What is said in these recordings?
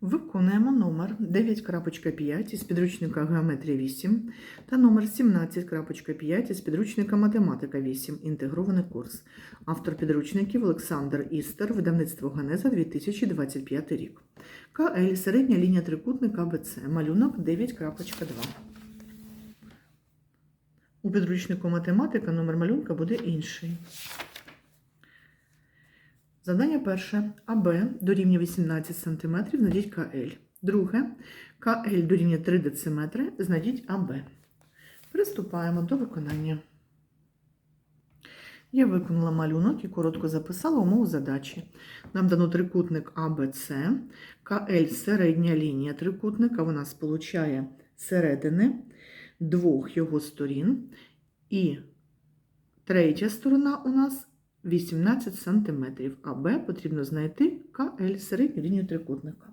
Виконуємо номер 9.5 із підручника Геометрія 8 та номер 17.5 із підручника Математика 8. Інтегрований курс. Автор підручників Олександр Істер, видавництво Генеза 2025 рік. КЛ середня лінія трикутника АБЦ. Малюнок 9.2. У підручнику математика номер малюнка буде інший. Завдання перше. АБ дорівнює 18 см, знайдіть КЛ. Друге. КЛ дорівнює 3 дециметри, знайдіть АБ. Приступаємо до виконання. Я виконала малюнок і коротко записала умову задачі. Нам дано трикутник АБЦ. КЛ середня лінія трикутника, вона сполучає середини двох його сторін. І третя сторона у нас 18 см, а Б потрібно знайти КЛ середню лінію трикутника.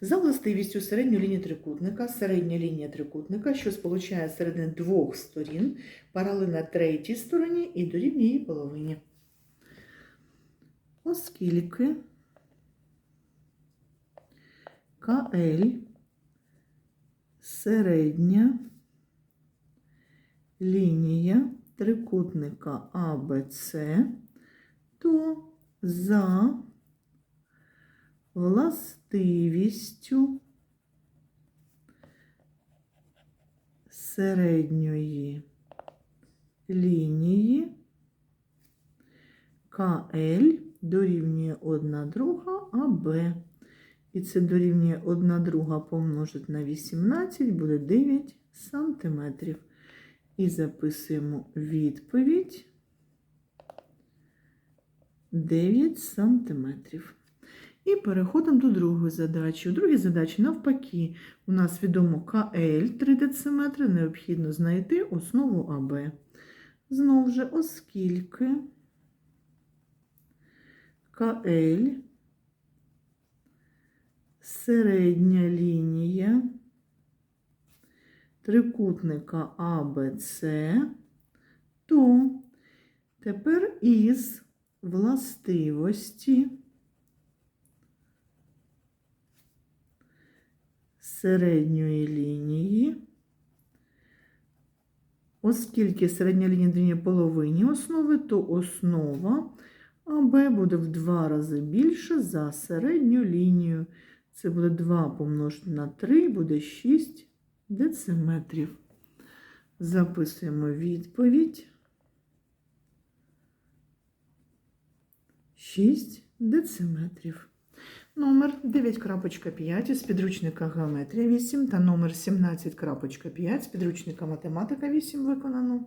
За властивістю середньої лінії трикутника, середня лінія трикутника, що сполучає середини двох сторін, паралельна третій стороні і дорівнює її половині. Оскільки КЛ середня лінія трикутника АБЦ, то за властивістю середньої лінії КЛ дорівнює 1 друга АБ. І це дорівнює 1 друга помножити на 18 буде 9 сантиметрів. І записуємо відповідь 9 сантиметрів. І переходимо до другої задачі. У другій задачі, навпаки, у нас відомо КЛ 3 дециметри, необхідно знайти основу АБ. Знову ж, оскільки КЛ середня лінія трикутника АБЦ, то тепер із властивості середньої лінії, оскільки середня лінія дорівнює половині основи, то основа АБ буде в два рази більше за середню лінію. Це буде 2 помножити на 3, буде 6 дециметрів. Записуємо відповідь. 6 дециметрів. Номер 9.5 з підручника Геометрія 8 та номер 17.5 з підручника Математика 8 виконано.